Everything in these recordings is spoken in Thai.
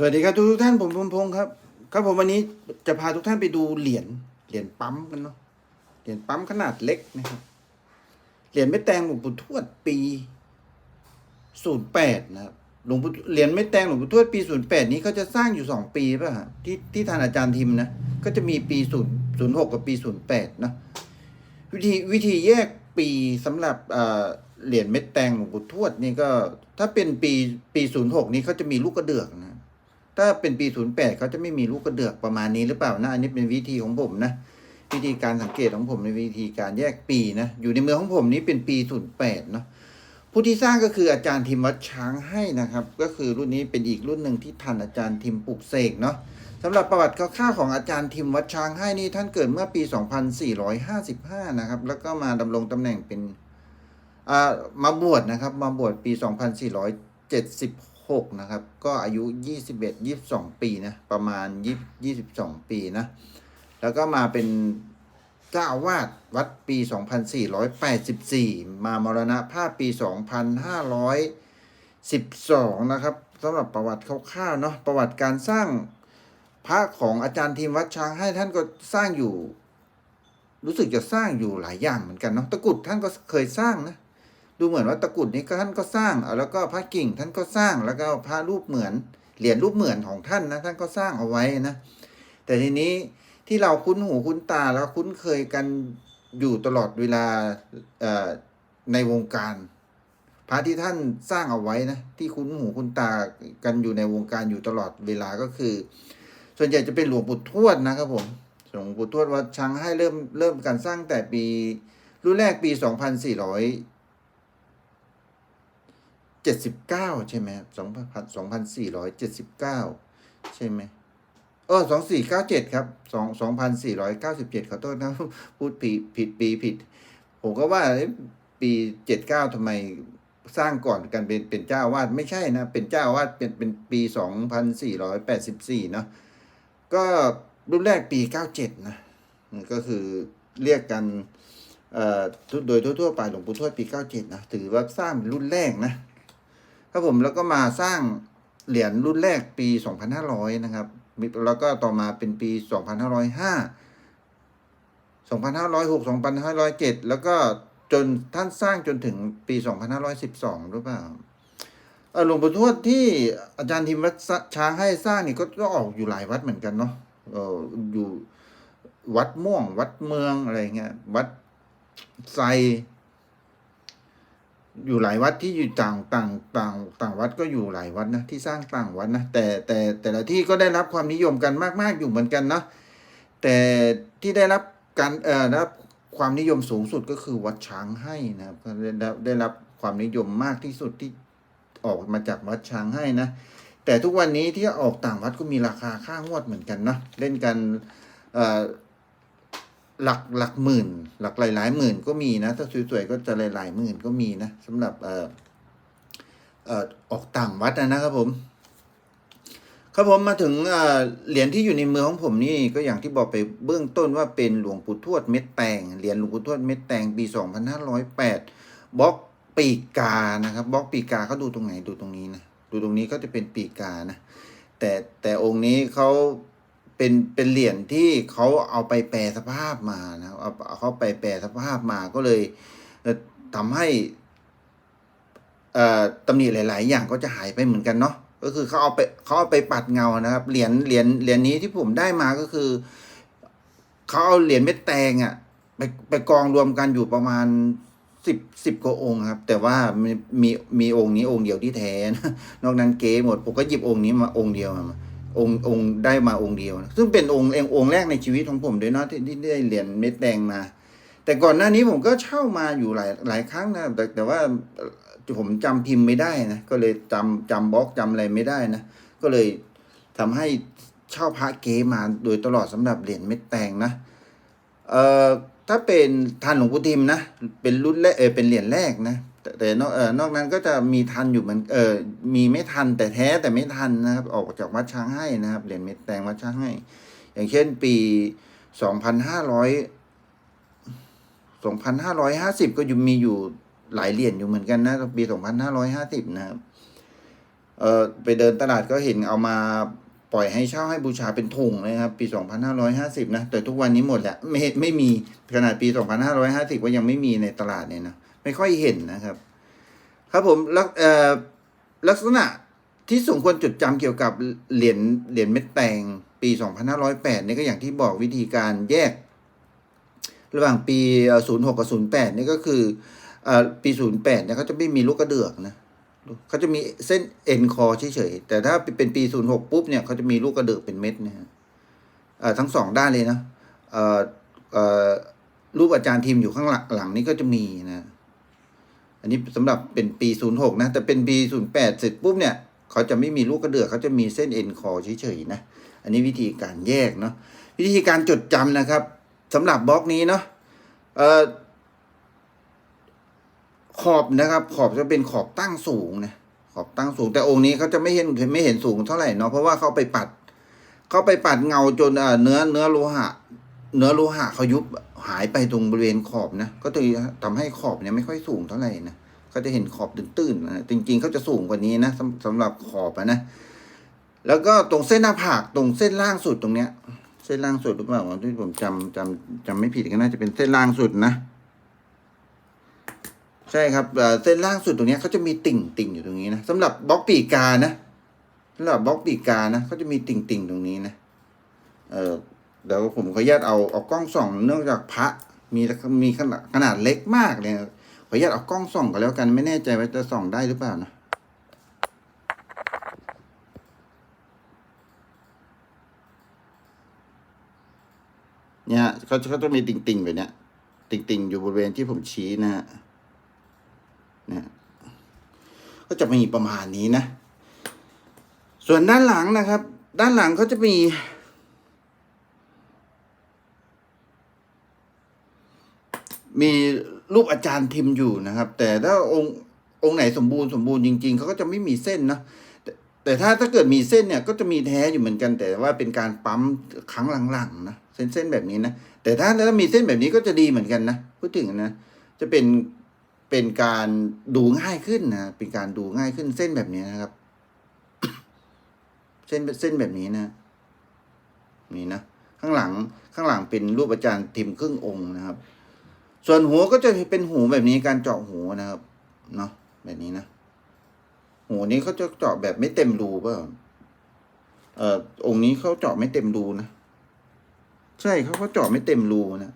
สวัสดีครับทุกทุกท่านผมพงพงศ์ครับ ครับผมวันนี้จะพาทุกท่านไปดูเหรียญเหรียญปั๊มกันเนาะเหรียญปั๊มขนาดเล็กนะครับเหรียญไม่แตงหลวงปู่ทวดปีศูนย์แปดนะครับหลวงปู่เหรียญไม่แตงหลวงปู่ทวดปีศูนย์แปดนี้เขาจะสร้างอยู่สองปีป่ะฮะที่ที่ทานอาจารย์ทิมนะก็จะมีปีศูนย์ศูนย์หกกับปีศูนย์แปดนะวิธีวิธีแยกปีสำหรับเอ่อเหรียญเม็ดแตงหลวงปู่ทวดนี่ก็ ถ้าเป็นปีปีศูนย์หกนี้เขาจะมีลูกกระเดือกนะ ถ้าเป็นปี 08เขาจะไม่มีลูกกระเดือกประมาณนี้หรือเปล่านะ อันนี้เป็นวิธีของผมนะ วิธีการสังเกตของผมในวิธีการแยกปีนะ อยู่ในมือของผมนี้เป็นปี 08เนาะผู้ที่สร้างก็คืออาจารย์ทิมวัดช้างให้นะครับ ก็คือรุ่นนี้เป็นอีกรุ่นหนึ่งที่ทันอาจารย์ทิมปลุกเสกเนาะสำหรับประวัติคร่าวๆของอาจารย์ทิมวัดช้างให้นี่ท่านเกิดเมื่อปี 2455 นะครับ แล้วก็มาดำรงตำแหน่งเป็นอ่ามาบวชนะครับ มาบวชปี 2476 นะครับ ก็อายุ 21 22 ปีนะ ประมาณ 20 22 ปีนะ แล้วก็มาเป็นเจ้าอาวาสวัดปี 2484 มามรณภาพปี 2512 นะครับสำหรับประวัติคร่าวๆเนาะประวัติการสร้างพระของอาจารย์ทีมวัดช้างให้ท่านก็สร้างอยู่ รู้สึกจะสร้างอยู่หลายอย่างเหมือนกันเนาะตะกุดท่านก็เคยสร้างนะ ดูเหมือนว่าตะกุดนี้ท่านก็สร้างเอาแล้วก็พระกิ่งท่านก็สร้างแล้วก็พระรูปเหมือนเหรียญรูปเหมือนของท่านนะท่านก็สร้างเอาไว้นะ แต่ทีนี้ที่เราคุ้นหูคุ้นตาแล้วคุ้นเคยกันอยู่ตลอดเวลาในวงการ พระที่ท่านสร้างเอาไว้นะที่คุ้นหูคุ้นตากันอยู่ในวงการอยู่ตลอดเวลาก็คือ ส่วนใหญ่จะเป็นหลวงปู่ทวดนะครับผมหลวงปู่ทวดวัดช้างให้เริ่มเริ่มการสร้างแต่ปีรุ่นแรกปี 2400 เจ็ดสิบเก้าใช่ไหมสองพันสองพันสี่ร้อยเจ็ดสิบเก้าใช่ไหมเออสองสี่เก้าเจ็ดครับสองสองพันสี่ร้อยเก้าสิบเจ็ดขอโทษนะ พูดผิดผิดปีผิด ผมก็ว่าปีเจ็ดเก้าทำไมสร้างก่อนกันเป็นเป็นเจ้าอาวาดไม่ใช่นะ เป็นเจ้าอาวาดเป็นเป็นปีสองพันสี่ร้อยแปดสิบสี่เนาะก็รุ่นแรกปีเก้าเจ็ดนะ ก็คือเรียกกันเอ่อโดยทั่วๆไปหลวงปู่ทวดปี 97 นะ ถือว่าสร้างรุ่นแรกนะ ครับผมแล้วก็มาสร้างเหรียญรุ่นแรกปี 2500 นะครับ แล้วก็ต่อมาเป็นปี 2505 2506 2507 แล้วก็จนท่านสร้างจนถึงปี 2512 หรือเปล่าหลวงปู่ทวดที่อาจารย์ทิมวัดช้างให้สร้างนี่ก็ก็ออกอยู่หลายวัดเหมือนกันเนาะเอออยู่วัดม่วง วัดเมืองอะไรเงี้ยวัดไซ อยู่หลายวัดที่อยู่ต่างต่างต่างต่างวัดก็อยู่หลายวัดนะที่สร้างต่างวัดนะแต่แต่แต่ละที่ก็ได้รับความนิยมกันมาก ๆ อยู่เหมือนกันนะแต่ที่ได้รับการเอ่อได้รับความนิยมสูงสุดก็คือวัดช้างให้นะครับก็ได้รับได้รับความนิยมมากที่สุดที่ออกมาจากวัดช้างให้นะแต่ทุกวันนี้ที่ออกต่างวัดก็มีราคาค่างวดเหมือนกันนะเล่นกันเอ่อ หลักหลักหมื่น หลักหลายหลายหมื่นก็มีนะ ถ้าสวยๆก็จะหลายหลายหมื่นก็มีนะสำหรับเอ่อเอ่อออกต่างวัดนะครับผม ครับผมมาถึงเอ่อเหรียญที่อยู่ในมือของผมนี่ก็อย่างที่บอกไปเบื้องต้นว่าเป็นหลวงปู่ทวดเม็ดแตงเหรียญหลวงปู่ทวดเม็ดแตงปี 2508บล็อกปีกานะครับบล็อกปีกาเขาดูตรงไหนดูตรงนี้นะดูตรงนี้ก็จะเป็นปีกานะแต่แต่องค์นี้เขา เป็นเป็นเหรียญที่เขาเอาไปแปลสภาพมานะเอาเอาเขาไปแปลสภาพมาก็เลยเอ่อทำให้เอ่อตำหนิหลาย ๆ อย่างก็จะหายไปเหมือนกันเนาะก็คือเขาเอาไปเขาเอาไปปัดเงานะครับเหรียญเหรียญเหรียญนี้ที่ผมได้มาก็คือเขาเอาเหรียญเม็ดแตงอะไปไปกองรวมกันอยู่ประมาณสิบสิบกว่าองค์ครับ แต่ว่ามีมีมีองค์นี้องค์เดียวที่แท้นนอกนั้นเก๋หมดผมก็หยิบองค์นี้มาองค์เดียวมา องค์องค์ได้มาองค์เดียวนะซึ่งเป็นองค์เององค์แรกในชีวิตของผมด้วยเนาะที่ที่ได้เหรียญเม็ดแดงมา แต่ก่อนหน้านี้ผมก็เช่ามาอยู่หลายหลายครั้งนะแต่แต่ว่าผมจำพิมพ์ไม่ได้นะก็เลยจำจำบล็อกจำอะไรไม่ได้นะก็เลยทำให้เช่าพระเกมาโดยตลอดสำหรับเหรียญเม็ดแดงนะเอ่อถ้าเป็นทันหลวงปู่ทิมนะเป็นรุ่นแรกเออเป็นเหรียญแรกนะ แต่นอกเออนอกนั้นก็จะมีทันอยู่เหมือนเออมีไม่ทันแต่แท้แต่ไม่ทันนะครับ ออกจากวัดช้างให้นะครับเหรียญเม็ดแตงวัดช้างให้ อย่างเช่นปีสองพันห้าร้อยสองพันห้าร้อยห้าสิบก็ยู่มีอยู่หลายเหรียญอยู่เหมือนกันนะปีสองพันห้าร้อยห้าสิบนะครับเออไปเดินตลาดก็เห็นเอามาปล่อยให้เช่าให้บูชาเป็นถุงเลยครับ ปี 2550 นะ แต่ทุกวันนี้หมดแหละไม่ไม่มีขนาดปี 2550 ก็ยังไม่มีในตลาดเนี่ยนะ ไม่ค่อยเห็นนะครับ ครับผมลักลักษณะที่สมควรจดจำเกี่ยวกับเหรียญเหรียญเม็ดแตงปี 2508นี่ก็อย่างที่บอกวิธีการแยก ระหว่างปี 06 กับ 08นี่ก็คืออปี 08เนี่ยเขาจะไม่มีลูกกระเดือกนะเขาจะมีเส้นเอ็นคอเฉยๆแต่ถ้าเป็นปี 06 ปุ๊บเนี่ยเขาจะมีลูกกระเดือกเป็นเม็ดนะฮะทั้งสองด้านเลยนะรูปอาจารย์ทีมอยู่ข้างหลังหลังนี้ก็จะมีนะ นนี้สำหรับเป็นปี 06 นะ แต่เป็นปี 08 เสร็จปุ๊บเนี่ย เขาจะไม่มีลูกกระเดือกเขาจะมีเส้นเอ็นคอเฉยๆนะ อันนี้วิธีการแยกเนาะ วิธีการจดจำนะครับสำหรับบล็อกนี้เนาะเอ่อขอบนะครับ ขอบจะเป็นขอบตั้งสูงนะ ขอบตั้งสูง แต่องค์นี้เขาจะไม่เห็นไม่เห็นสูงเท่าไหร่เนาะ เพราะว่าเขาไปปัด เขาไปปัดเงาจนเอ่อเนื้อเนื้อโลหะ เนื้อโลหะเขายุบหายไปตรงบริเวณขอบนะ ก็เลยทำให้ขอบเนี่ยไม่ค่อยสูงเท่าไหร่นะก็จะเห็นขอบตื้นๆนะจริงๆเขาจะสูงกว่านี้นะสำสำหรับขอบนะแล้วก็ตรงเส้นหน้าผากตรงเส้นล่างสุดตรงเนี้ย เส้นล่างสุดหรือเปล่าที่ผมจำจำจำไม่ผิดก็น่าจะเป็นเส้นล่างสุดนะใช่ครับเออเส้นล่างสุดตรงเนี้ยเขาจะมีติ่งติ่งอยู่ตรงนี้นะสำหรับบล็อกปีกานะสำหรับบล็อกปีกกานะเขาจะมีติ่งติ่งตรงนี้นะเออ เดี๋ยวผมขออนุญาตเอาเอากล้องส่องเนื่องจากพระมีมีขนาดขนาดเล็กมากเลยขออนุญาตเอากล้องส่องก็แล้วกันไม่แน่ใจว่าจะส่องได้หรือเปล่านะเนี่ยเขาเขาจะมีติ่งติ่งๆแบบเนี้ย ติ่งติ่งๆอยู่บริเวณที่ผมชี้นะฮะเนี่ยก็จะมีประมาณนี้นะ ส่วนด้านหลังนะครับ ด้านหลังเขาจะมี มีรูปอาจารย์ทิมอยู่นะครับ แต่ถ้าองค์องค์ไหนสมบูรณ์สมบูรณ์จริง ๆเขาก็จะไม่มีเส้นนะแต่แต่ถ้าถ้าเกิดมีเส้นเนี่ยก็จะมีแท้อยู่เหมือนกัน แต่ว่าเป็นการปั๊มครั้งหลังๆนะเส้นเส้นแบบนี้นะแต่ถ้าถ้ามีเส้นแบบนี้ก็จะดีเหมือนกันนะพูดถึงนะจะเป็นเป็นการดูง่ายขึ้นนะเป็นการดูง่ายขึ้นเส้นแบบนี้นะครับ เส้นเส้นแบบนี้นะนี่นะข้างหลังข้างหลังเป็นรูปอาจารย์ทิมครึ่งองค์นะครับ ส่วนหัวก็จะเป็นหูแบบนี้การเจาะหูนะครับเนาะแบบนี้นะ หูนี้เขาจะเจาะแบบไม่เต็มรูเปล่าเอ่อองค์นี้เขาเจาะไม่เต็มรูนะใช่เขาก็เจาะไม่เต็มรูนะ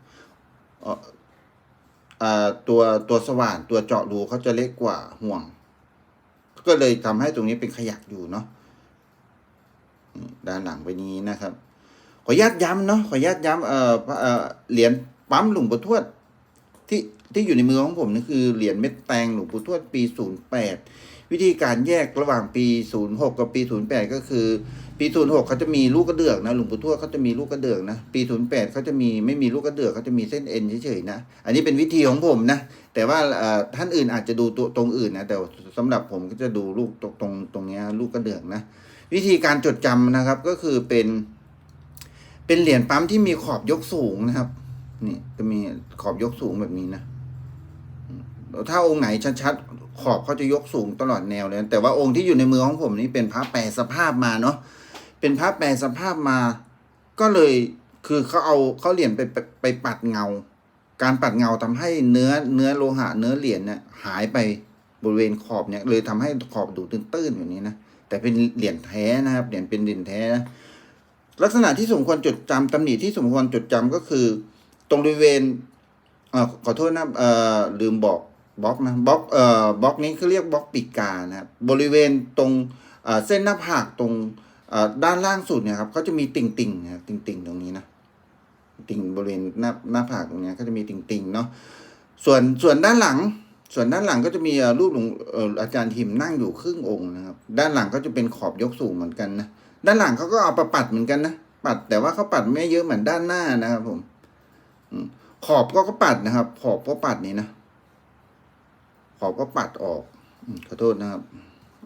เอ่อตัวตัวสว่านตัวเจาะรูเขาจะเล็กกว่าห่วง ก็เลยทำให้ตรงนี้เป็นขยักอยู่เนาะด้านหลังไปนี้นะครับ ขออนุญาตย้ำเนาะขออนุญาตย้ำเอ่อเอ่อเหรียญปั๊มหลวงปู่ทวด ที่ที่อยู่ในมือของผมนี่คือเหรียญเม็ดแตงหลวงปู่ทวดปี 08 วิธีการแยกระหว่างปี 06 กับปี 08 ก็คือ ปี 06เขาจะมีลูกกระเดือกนะหลวงปู่ทวดเขาจะมีลูกกระเดือกนะ ปี 08เขาจะมีไม่มีลูกกระเดือกเขาจะมีเส้นเอ็นเฉยๆนะ อันนี้เป็นวิธีของผมนะ แต่ว่าท่านอื่นอาจจะดูตัวตรงอื่นนะ แต่สำหรับผมก็จะดูลูกตรงตรงตรงเนี้ยลูกกระเดือกนะ วิธีการจดจำนะครับก็คือเป็น เป็นเหรียญปั๊มที่มีขอบยกสูงนะครับ นี่จะมีขอบยกสูงแบบนี้นะถ้าองค์ไหนชัดๆขอบเขาจะยกสูงตลอดแนวเลยแต่ว่าองค์ที่อยู่ในมือของผมนี่เป็นพระแปรสภาพมาเนาะเป็นพระแปรสภาพมา ก็เลยคือเขาเอาเขาเหรียญไปไปไปปัดเงา การปัดเงาทำให้เนื้อเนื้อโลหะเนื้อเหรียญเนี่ยหายไปบริเวณขอบเนี่ยเลยทำให้ขอบดูตื้นๆแบบนี้นะแต่เป็นเหรียญแท้นะครับเหรียญเป็นเหรียญแท้นะลักษณะที่สมควรจดจำตำหนิที่สมควรจดจำก็คือ ตรงบริเวณเอ่อขอโทษนะเอ่อลืมบอกบล็อกนะบล็อกเอ่อบล็อกนี้เขาเรียกบล็อกปีกกานะครับบริเวณตรงเอ่อเส้นหน้าผากตรงเอ่อด้านล่างสุดเนี่ยครับเขาจะมีติ่งติ่งนะติ่งติ่งตรงนี้นะติ่งบริเวณหน้าหน้าผากตรงนี้ยก็จะมีติ่งติ่งเนาะส่วนส่วนด้านหลัง ส่วนด้านหลังก็จะมีรูปหลวงเอ่ออาจารย์ทิมนั่งอยู่ครึ่งองค์นะครับ ด้านหลังก็จะเป็นขอบยกสูงเหมือนกันนะด้านหลังเขาก็เอาประปัดเหมือนกันนะปัดแต่ว่าเขาปัดไม่เยอะเหมือนด้านหน้านะครับผมอืม ขอบก็ก็ปัดนะครับ ขอบก็ปัดนี่นะ ขอบก็ปัดออกขอโทษนะครับ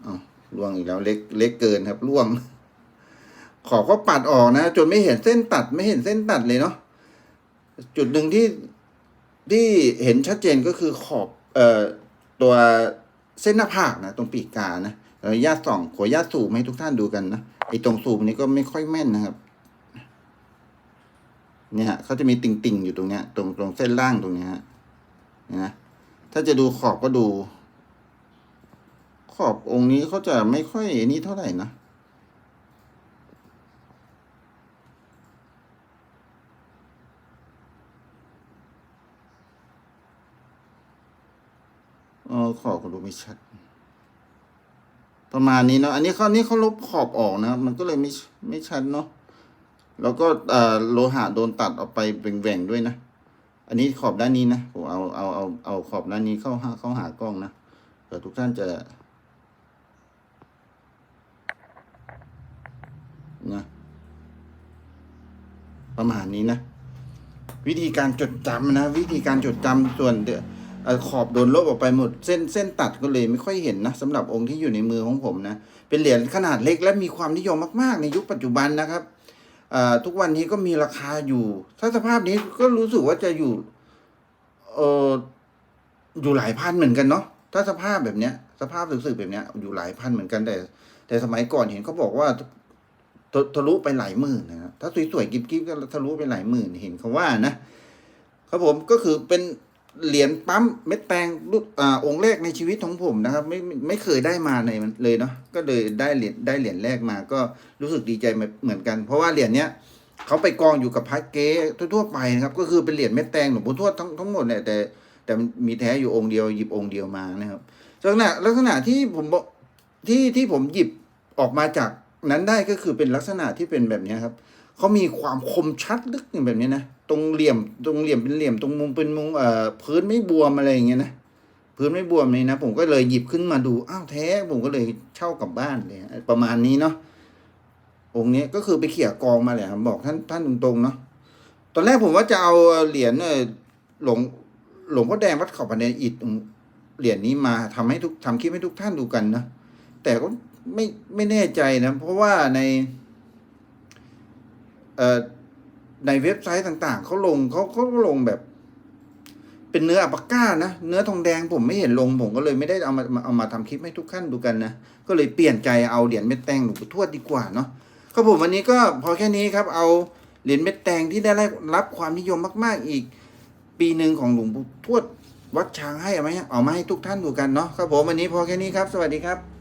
เอาล่วงอีกแล้วเล็กเล็กเกินครับล่วง ขอบก็ปัดออกนะ จนไม่เห็นเส้นตัดไม่เห็นเส้นตัดเลยเนาะจุดหนึ่งที่ที่เห็นชัดเจนก็คือขอบเอ่อตัวเส้นหน้าผากนะตรงปีกกานะอนุญาตส่องขออนุญาตสูบให้ทุกท่านดูกันนะไอ้ตรงสูบนี้ก็ไม่ค่อยแม่นนะครับ เนี่ยฮะเขาจะมีติ่งๆอยู่ตรงเนี้ย ตรงตรงเส้นล่างตรงเนี้ยฮะนะ ถ้าจะดูขอบก็ดู ขอบองค์นี้เขาจะไม่ค่อยนี่เท่าไหร่นะเออขอบก็ดูไม่ชัด ประมาณนี้เนาะอันนี้เขานี่เขาลบขอบออกนะ มันก็เลยไม่ไม่ชัดเนาะ แล้วก็โลหะโดนตัดออกไปแหว่งๆด้วยนะ อันนี้ขอบด้านนี้นะผมเอาเอาเอาเอาขอบด้านนี้เข้าหาเข้าหากล้องนะเผื่อทุกท่านจะนะประมาณนี้นะ วิธีการจดจำนะ วิธีการจดจำส่วนเดเอ่อขอบโดนลบออกไปหมด เส้นเส้นตัดก็เลยไม่ค่อยเห็นนะสำหรับองค์ที่อยู่ในมือของผมนะ เป็นเหรียญขนาดเล็กและมีความนิยมมาก ๆ ในยุคปัจจุบันนะครับ ทุกวันนี้ก็มีราคาอยู่ ถ้าสภาพนี้ก็รู้สึกว่าจะอยู่เอออยู่หลายพันเหมือนกันเนาะถ้าสภาพแบบเนี้ย สภาพสึกๆแบบเนี้ย อยู่หลายพันเหมือนกันแต่ แต่สมัยก่อนเห็นเขาบอกว่าทะทะลุไปหลายหมื่นนะถ้าสวยๆกิ๊บๆก็ทะลุไปหลายหมื่นเห็นเขาว่านะครับผมก็คือเป็น เหรียญปั๊มเม็ดแตงรุ่นอ่าองค์แรกในชีวิตของผมนะครับ ไม่ไม่เคยได้มาในมันเลยเนาะก็เลยได้เหรียญได้เหรียญแรกมาก็รู้สึกดีใจเหมือนกัน เพราะว่าเหรียญเนี้ยเขาไปกองอยู่กับพระเก๊ทั่วๆไปนะครับ ก็คือเป็นเหรียญเม็ดแตงหลวงปู่ทวดทั้งทั้งหมดเนี่ยแต่แต่มีแท้อยู่องค์เดียวหยิบองค์เดียวมานะครับลักษณะลักษณะที่ผมบอกที่ที่ผมหยิบออกมาจากนั้นได้ก็คือเป็นลักษณะที่เป็นแบบเนี้ยครับ เขามีความคมชัดลึกอย่างแบบนี้นะตรงเหลี่ยมตรงเหลี่ยมเป็นเหลี่ยมตรงมุมเป็นมุมเอ่อพื้นไม่บวมอะไรอย่างเงี้ยนะพื้นไม่บวมเลยนะ ผมก็เลยหยิบขึ้นมาดูอ้าวแท้ผมก็เลยเช่ากลับบ้านเลยประมาณนี้เนาะองค์นี้ก็คือไปเขี่ยกองมาแหละครับบอกท่านท่านตรงๆเนาะตอนแรกผมว่าจะเอาเหรียญเออหลวงหลวงพ่อแดงวัดเขาพันเนอิฐเหรียญนี้มาทำให้ทุกทำคลิปให้ทุกท่านดูกันนะแต่ก็ไม่ไม่แน่ใจนะ เพราะว่าใน ในเว็บไซต์ต่างๆ เขาลงเขาเขาลงแบบ เป็นเนื้ออัปปาก้านะเนื้อทองแดงผมไม่เห็นลงผมก็เลยไม่ได้เอามาเอามาทำคลิปให้ทุกท่านดูกันนะ ก็เลยเปลี่ยนใจเอาเหรียญเม็ดแตงหลวงปู่ทวดดีกว่าเนาะก็ผมวันนี้ก็พอแค่นี้ครับ เอาเหรียญเม็ดแตงที่ได้รับความนิยมมาก ๆ อีก ปีหนึ่งของหลวงปู่ทวดวัดช้างให้เอาไหมเอามาให้ทุกท่านดูกันเนาะครับผมวันนี้พอแค่นี้ครับ สวัสดีครับ